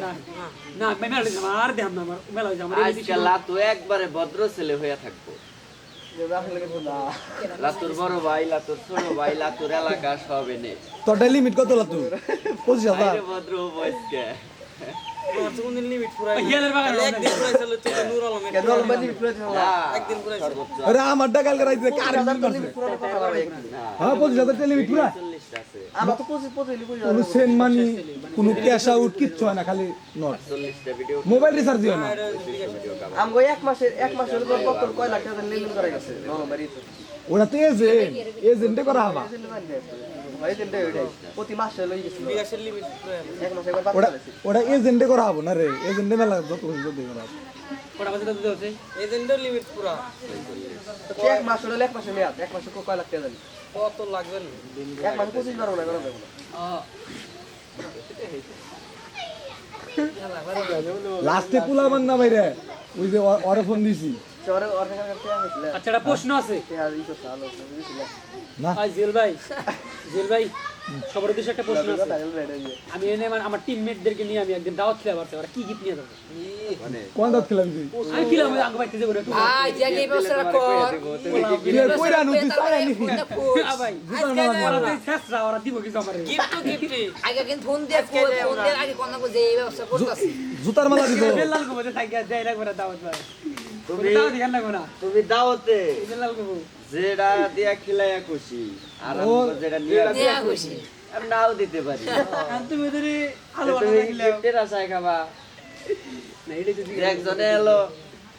কেরা না আমার আর দেখাম না আমার মেলা হইছে আমার এই আজকে লাতু একবারে ভদ্র ছেলে থাকব। লাতুর বড় ভাই লাতুর ছোট ভাই লাতুর এলাকা সব এনে। তোরটা লিমিট কত লা পঁচিশ হাজার। ভদ্র বয়সকে হিয়ালের বাগান সর্বোচ্চ। আরে আমারটা কালকে রাইতে কার হ্যাঁ পঁচিশ হাজার লিমিট পুরা চল্লিশটা আছে কোনো সেন মানি কোনো ক্যাশ আউট কিচ্ছু হয় না খালি নট মোবাইল রিচার্জ দিও না। আমগো এক মাসের এক মাসের উপর কত কয় লাখ টাকা লেনদেন করা গেছে? নলবাড়িতে ওটা তো এজেন্ট এজেন্টে করা হবা। হয় ওটা এজেন্টে করা হব না রে। এজেন্টে মেলা যত করা হব। কটা বাজে দিতে হচ্ছে তো এক মাস হলে এক মাসে মেয়াদ? এক মাসে কয় লাখ টাকা জানি? কত লাগবে? না? এক মাসে পঁচিশ বারো না করা যাবে না লাস্টে কুলাবার না বাইরে ওই যে অরফন দিছি। চরে ওর টাকা কাটতে হয়েছিল আচ্ছা একটা প্রশ্ন আছে। পেঁয়াজ ই করছে আলো বুঝেছিল না। জেল ভাই জেল ভাই সবার উদ্দেশ্যে একটা প্রশ্ন আছে। তাই রেডি আমি এনে আমার টিমমেটদেরকে নিয়ে আমি একদিন দাওয়াত খেলে পারতে ওরা কি গিফট নিয়ে যাব? কোন দাঁত খেলাম তুই? আমি খেলাম ওই বাইতে যাব একটু আই জানি বসরা কর তুই কইরা আনু তুই চাই আনি আ ওরা তো শেষরা ওরা দিব কিছু আমার Gift তো gift আগে কিন্তু ফোন দিয়ে ফোন দিয়ে আগে কোন না যে ব্যবস্থা করতেছি। জুতার মালা দিব বেলাল গো বলে থাকি যাই রাখব না দাওয়াত ভাই তুমি তুমি দাওতে যেটা দিয়া খিলাইয়া খুশি আর যেটা নিয়ে দেয়া খুশি। আমি নাও দিতে পারি। তুমি যদি আলু বাটা খাবা। না এটা যদি একজনে এলো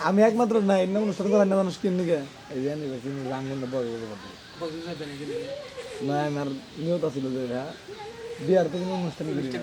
আমি একমাত্র না এমনি অনুষ্ঠান করার না মানুষ কিন নিকে এই যে আনি বেশি রাঙ্গুন না বড় বড় কথা না আমার নিয়ত আছিল যে হ্যাঁ বিয়ার তো কোনো অনুষ্ঠান করি না।